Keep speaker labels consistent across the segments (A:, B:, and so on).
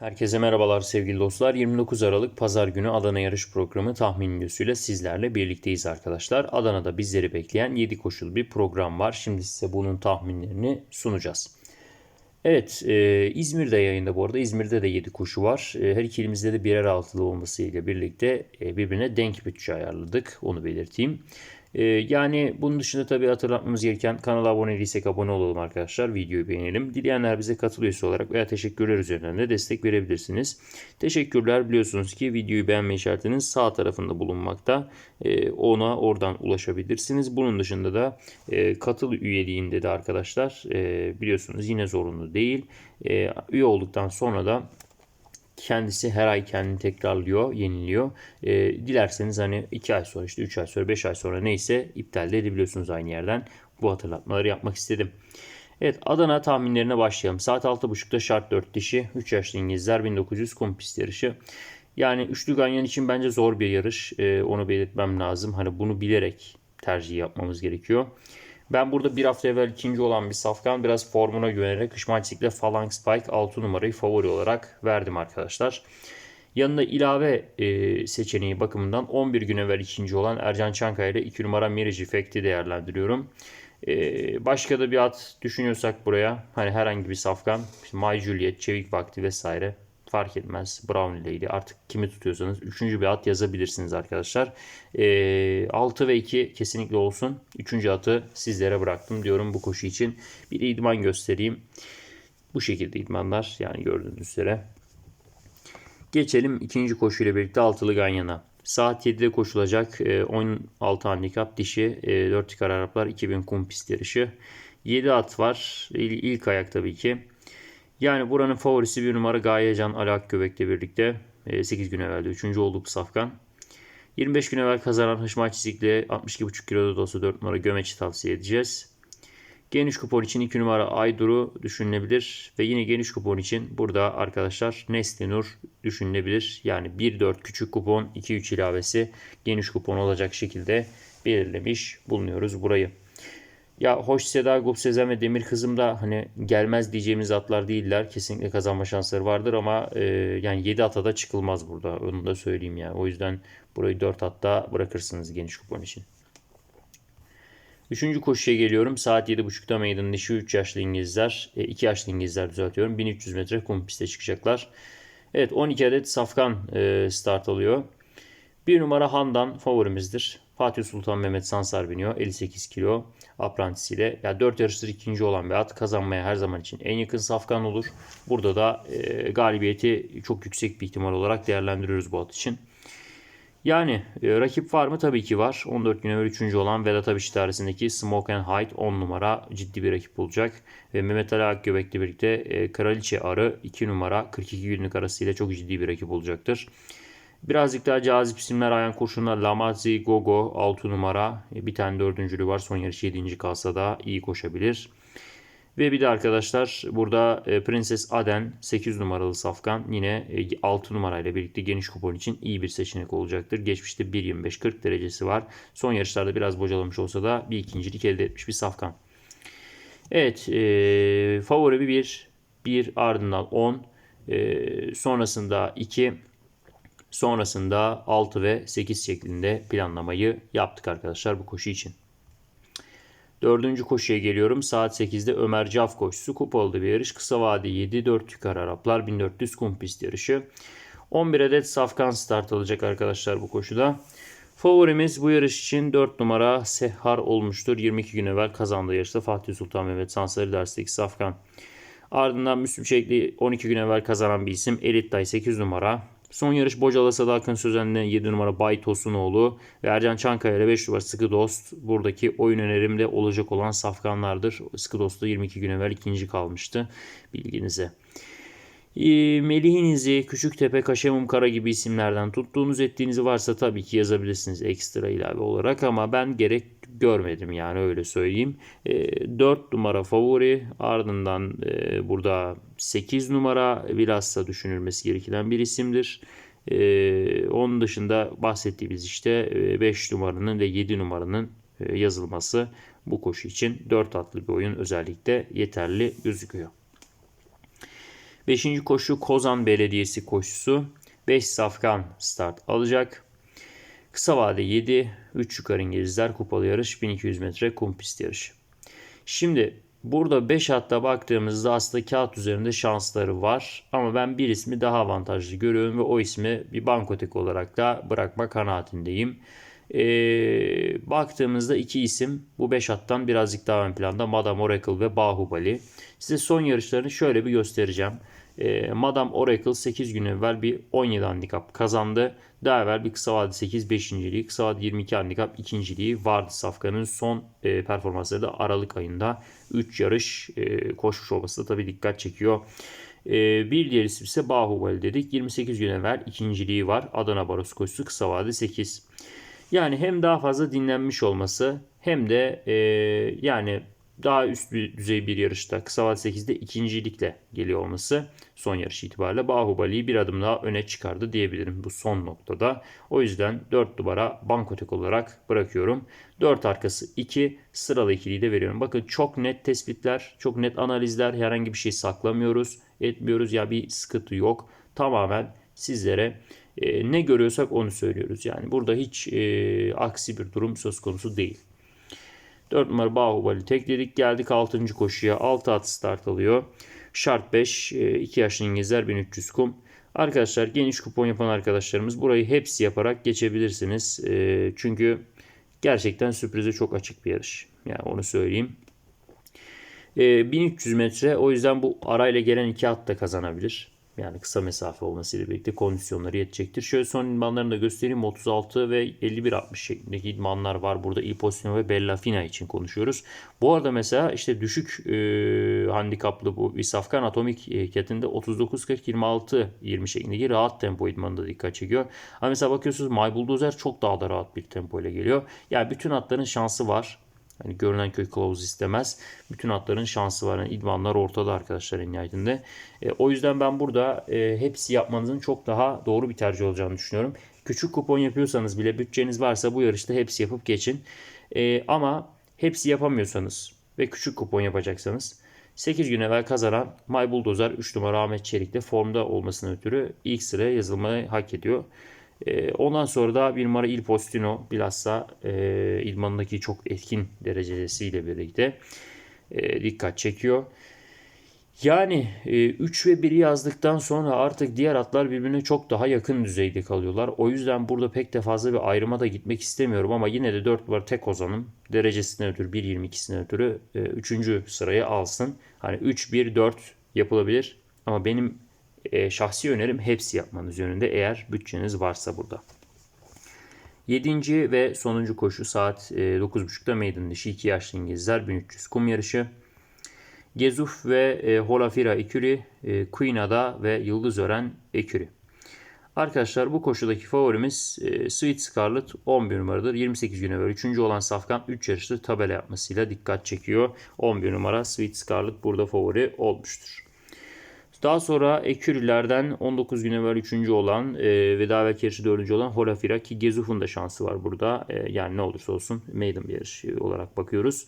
A: Herkese merhabalar sevgili dostlar. 29 Aralık Pazar günü Adana yarış programı tahmin videosuyla sizlerle birlikteyiz arkadaşlar. Adana'da bizleri bekleyen 7 koşul bir program var. Şimdi size bunun tahminlerini sunacağız. Evet e, İzmir'de yayında bu arada. İzmir'de de 7 koşu var. E, her iki de birer altılı olmasıyla birlikte e, birbirine denk bütçe ayarladık. Onu belirteyim. Ee, yani bunun dışında tabii hatırlatmamız gereken kanala abone değilsek abone olalım arkadaşlar. Videoyu beğenelim. Dileyenler bize katıl üyesi olarak veya teşekkürler üzerinden de destek verebilirsiniz. Teşekkürler biliyorsunuz ki videoyu beğenme işaretinin sağ tarafında bulunmakta. Ee, ona oradan ulaşabilirsiniz. Bunun dışında da e, katıl üyeliğinde de arkadaşlar e, biliyorsunuz yine zorunlu değil. E, üye olduktan sonra da kendisi her ay kendini tekrarlıyor, yeniliyor. E, dilerseniz hani 2 ay sonra işte 3 ay sonra 5 ay sonra neyse iptal de edebiliyorsunuz aynı yerden. Bu hatırlatmaları yapmak istedim. Evet Adana tahminlerine başlayalım. Saat 6.30'da şart 4 dişi 3 yaşlı İngilizler 1900 kum pist yarışı. Yani üçlü ganyan için bence zor bir yarış. E, onu belirtmem lazım. Hani bunu bilerek tercih yapmamız gerekiyor. Ben burada bir hafta evvel ikinci olan bir safkan biraz formuna güvenerek Kışmaçik'le Phalanx Spike 6 numarayı favori olarak verdim arkadaşlar. Yanında ilave e, seçeneği bakımından 11 gün evvel ikinci olan Ercan Çankaya ile 2 numara Mirage Effect'i değerlendiriyorum. E, başka da bir at düşünüyorsak buraya hani herhangi bir safkan My Juliet, Çevik Vakti vesaire fark etmez. Brown Lady artık kimi tutuyorsanız. Üçüncü bir at yazabilirsiniz arkadaşlar. E, 6 ve 2 kesinlikle olsun. Üçüncü atı sizlere bıraktım diyorum bu koşu için. Bir idman göstereyim. Bu şekilde idmanlar yani gördüğünüz üzere. Geçelim ikinci koşuyla birlikte altılı Ganyan'a. Saat 7'de koşulacak 16 handikap dişi 4 tikar Araplar 2000 kum pist yarışı. 7 at var. İlk ayak tabii ki. Yani buranın favorisi bir numara Gayecan Alak Göbek'le birlikte 8 e, gün evvelde 3. olduk Safkan. 25 gün evvel kazanan Hışma Çizik'le 62,5 kiloda da olsa 4 numara Gömeç'i tavsiye edeceğiz. Geniş kupon için 2 numara Aydur'u düşünülebilir. Ve yine geniş kupon için burada arkadaşlar Nesli düşünülebilir. Yani 1-4 küçük kupon 2-3 ilavesi geniş kupon olacak şekilde belirlemiş bulunuyoruz burayı. Ya hoş Seda, Gup Sezen ve Demir Kızım da hani gelmez diyeceğimiz atlar değiller. Kesinlikle kazanma şansları vardır ama e, yani 7 ata da çıkılmaz burada. Onu da söyleyeyim yani. O yüzden burayı 4 atta bırakırsınız geniş kupon için. Üçüncü koşuya geliyorum. Saat 7.30'da meydanın işi 3 yaşlı İngilizler, 2 e, yaşlı İngilizler düzeltiyorum. 1300 metre kum piste çıkacaklar. Evet 12 adet safkan e, start alıyor. Bir numara Handan favorimizdir. Fatih Sultan Mehmet Sansar biniyor. 58 kilo aprantisiyle. Yani 4 yarıştır ikinci olan bir at kazanmaya her zaman için en yakın safkan olur. Burada da e, galibiyeti çok yüksek bir ihtimal olarak değerlendiriyoruz bu at için. Yani e, rakip var mı? Tabii ki var. 14 gün evvel 3. olan Vedat Abiş idaresindeki Smoke and Hide 10 numara ciddi bir rakip olacak. Ve Mehmet Ali Akgöbek'le birlikte e, Kraliçe Arı 2 numara 42 günlük arasıyla çok ciddi bir rakip olacaktır. Birazcık daha cazip isimler Ayan Kurşun'la Lamazi Gogo 6 numara. E, bir tane dördüncülü var. Son yarış 7. kalsa da iyi koşabilir. Ve bir de arkadaşlar burada e, Prenses Aden 8 numaralı safkan yine 6 e, numarayla birlikte geniş kupon için iyi bir seçenek olacaktır. Geçmişte 1.25-40 derecesi var. Son yarışlarda biraz bocalamış olsa da bir ikincilik elde etmiş bir safkan. Evet e, favori bir 1 ardından 10 e, sonrasında 2 Sonrasında 6 ve 8 şeklinde planlamayı yaptık arkadaşlar bu koşu için. Dördüncü koşuya geliyorum. Saat 8'de Ömer Caf koşusu. Kupalı bir yarış. Kısa vade 7. 4 yukarı Araplar. 1400 kum pist yarışı. 11 adet safkan start alacak arkadaşlar bu koşuda. Favorimiz bu yarış için 4 numara Sehar olmuştur. 22 gün evvel kazandığı yarışta Fatih Sultan Mehmet Sansarı dersteki safkan. Ardından Müslüm Şekli 12 gün evvel kazanan bir isim. Elit Day 8 numara. Son yarış Bocala Sadakın Sözen'le 7 numara Bay Tosunoğlu ve Ercan Çankaya ile 5 numara Sıkı Dost buradaki oyun önerimde olacak olan safkanlardır. Sıkı Dost da 22 gün evvel ikinci kalmıştı bilginize. Ee, Melih'in izi, Küçüktepe, Kaşemum Kara gibi isimlerden tuttuğunuz ettiğinizi varsa tabii ki yazabilirsiniz ekstra ilave olarak ama ben gerek görmedim yani öyle söyleyeyim. E, ee, 4 numara favori ardından e, burada 8 numara bilhassa düşünülmesi gereken bir isimdir. E, onun dışında bahsettiğimiz işte 5 e, numaranın ve 7 numaranın e, yazılması bu koşu için 4 atlı bir oyun özellikle yeterli gözüküyor. Beşinci koşu Kozan Belediyesi koşusu. 5 safkan start alacak. Kısa vade 7, 3 yukarı İngilizler kupalı yarış 1200 metre kum pist yarışı. Şimdi burada 5 hatta baktığımızda aslında kağıt üzerinde şansları var. Ama ben bir ismi daha avantajlı görüyorum ve o ismi bir bankotek olarak da bırakma kanaatindeyim. Ee, baktığımızda iki isim bu 5 hattan birazcık daha ön planda Madame Oracle ve Bahubali. Size son yarışlarını şöyle bir göstereceğim. Ee, Madame Oracle 8 gün evvel bir 17 handikap kazandı. Daha bir kısa vade 8 5. kısa vade 22 handikap ikinciliği vardı Safkan'ın son e, performansları da Aralık ayında 3 yarış e, koşmuş olması da tabii dikkat çekiyor. E, bir diğer isim ise Bahubali dedik. 28 gün evvel ikinciliği var. Adana Barosu koşusu kısa vade 8. Yani hem daha fazla dinlenmiş olması hem de e, yani daha üst bir düzey bir yarışta kısa vade 8'de ikincilikle geliyor olması son yarış itibariyle Bahubali'yi bir adım daha öne çıkardı diyebilirim bu son noktada. O yüzden 4 numara bankotek olarak bırakıyorum. 4 arkası 2 sıralı ikiliyi de veriyorum. Bakın çok net tespitler, çok net analizler herhangi bir şey saklamıyoruz, etmiyoruz ya bir sıkıntı yok. Tamamen sizlere e, ne görüyorsak onu söylüyoruz. Yani burada hiç e, aksi bir durum söz konusu değil. 4 numara Bahubali tekledik. Geldik 6. koşuya. 6 at start alıyor. Şart 5. 2 e, yaşlı İngilizler 1300 kum. Arkadaşlar geniş kupon yapan arkadaşlarımız burayı hepsi yaparak geçebilirsiniz. E, çünkü gerçekten sürprize çok açık bir yarış. Yani onu söyleyeyim. 1300 e, metre o yüzden bu arayla gelen iki at da kazanabilir. Yani kısa mesafe olmasıyla birlikte kondisyonları yetecektir. Şöyle son idmanlarını da göstereyim. 36 ve 51-60 şeklindeki idmanlar var. Burada Il Postino ve Bella Fina için konuşuyoruz. Bu arada mesela işte düşük e, handikaplı bu Visafkan Atomik e, Cat'inde 39-40-26-20 şeklindeki rahat tempo idmanında dikkat çekiyor. Ama mesela bakıyorsunuz My Bulldozer çok daha da rahat bir tempo ile geliyor. Yani bütün atların şansı var. Hani görünen köy kılavuz istemez. Bütün atların şansı var. Yani idmanlar ortada arkadaşlar en nihayetinde. E, o yüzden ben burada e, hepsi yapmanızın çok daha doğru bir tercih olacağını düşünüyorum. Küçük kupon yapıyorsanız bile bütçeniz varsa bu yarışta hepsi yapıp geçin. E, ama hepsi yapamıyorsanız ve küçük kupon yapacaksanız 8 gün evvel kazanan My Bulldozer 3 numara Ahmet Çelik de formda olmasına ötürü ilk sıraya yazılmayı hak ediyor. E, ondan sonra da bir numara Il Postino bilhassa e, idmanındaki çok etkin derecesiyle birlikte e, dikkat çekiyor. Yani e, 3 ve 1'i yazdıktan sonra artık diğer atlar birbirine çok daha yakın düzeyde kalıyorlar. O yüzden burada pek de fazla bir ayrıma da gitmek istemiyorum ama yine de 4 numara tek ozanım derecesine ötürü 1.22'sine ötürü 3. E, sırayı alsın. Hani 3-1-4 yapılabilir ama benim e, şahsi önerim hepsi yapmanız yönünde eğer bütçeniz varsa burada. Yedinci ve sonuncu koşu saat e, 9.30'da Maiden dişi 2 yaşlı İngilizler 1300 kum yarışı. Gezuf ve e, Holafira ekürü, e, Queenada ve Yıldız Ören ekürü. Arkadaşlar bu koşudaki favorimiz e, Sweet Scarlet 11 numaradır. 28 güne böyle 3. olan Safkan 3 yarışlı tabela yapmasıyla dikkat çekiyor. 11 numara Sweet Scarlet burada favori olmuştur. Daha sonra Ekürilerden 19 gün evvel 3. olan e, ve davet yarışı 4. olan Holafira ki Gezuf'un da şansı var burada. E, yani ne olursa olsun maiden bir yarış olarak bakıyoruz.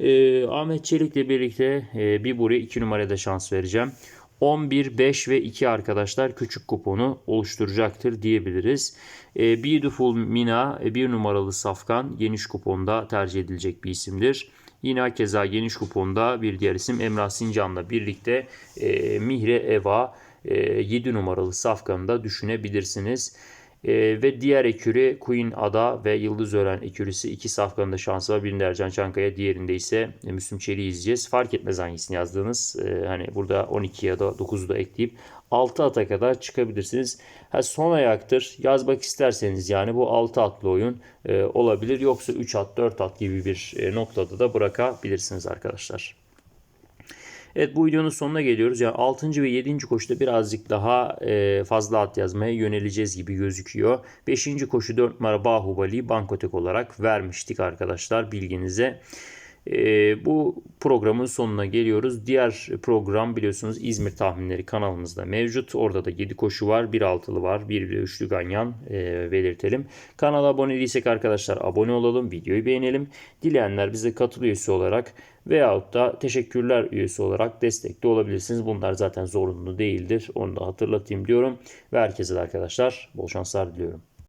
A: E, Ahmet Çelik'le birlikte e, bir buraya 2 numarada şans vereceğim. 11, 5 ve 2 arkadaşlar küçük kuponu oluşturacaktır diyebiliriz. E, Beautiful Mina e, bir numaralı safkan geniş kuponda tercih edilecek bir isimdir. Yine keza geniş kuponda bir diğer isim Emrah Sincan'la birlikte e, Mihre Eva e, 7 numaralı safkanı düşünebilirsiniz. E, ve diğer ekürü Queen Ada ve Yıldız Ören ekürüsü iki safkanında şansı var. Birinde Ercan Çankaya diğerinde ise e, Müslüm Çelik'i izleyeceğiz. Fark etmez hangisini yazdığınız. E, hani burada 12 ya da 9'u da ekleyip 6 ata kadar çıkabilirsiniz. Ha, son ayaktır. Yazmak isterseniz yani bu 6 atlı oyun e, olabilir. Yoksa 3 at 4 at gibi bir e, noktada da bırakabilirsiniz arkadaşlar. Evet bu videonun sonuna geliyoruz. Yani 6. ve 7. koşuda birazcık daha e, fazla at yazmaya yöneleceğiz gibi gözüküyor. 5. koşu 4 numara Bahubali Bankotek olarak vermiştik arkadaşlar bilginize. Ee, bu programın sonuna geliyoruz. Diğer program biliyorsunuz İzmir tahminleri kanalımızda mevcut. Orada da 7 koşu var. 1 altılı var. 1 ve 3'lü ganyan e, belirtelim. Kanala abone değilsek arkadaşlar abone olalım. Videoyu beğenelim. Dileyenler bize katıl üyesi olarak veyahut da teşekkürler üyesi olarak destekli olabilirsiniz. Bunlar zaten zorunlu değildir. Onu da hatırlatayım diyorum. Ve herkese de arkadaşlar bol şanslar diliyorum.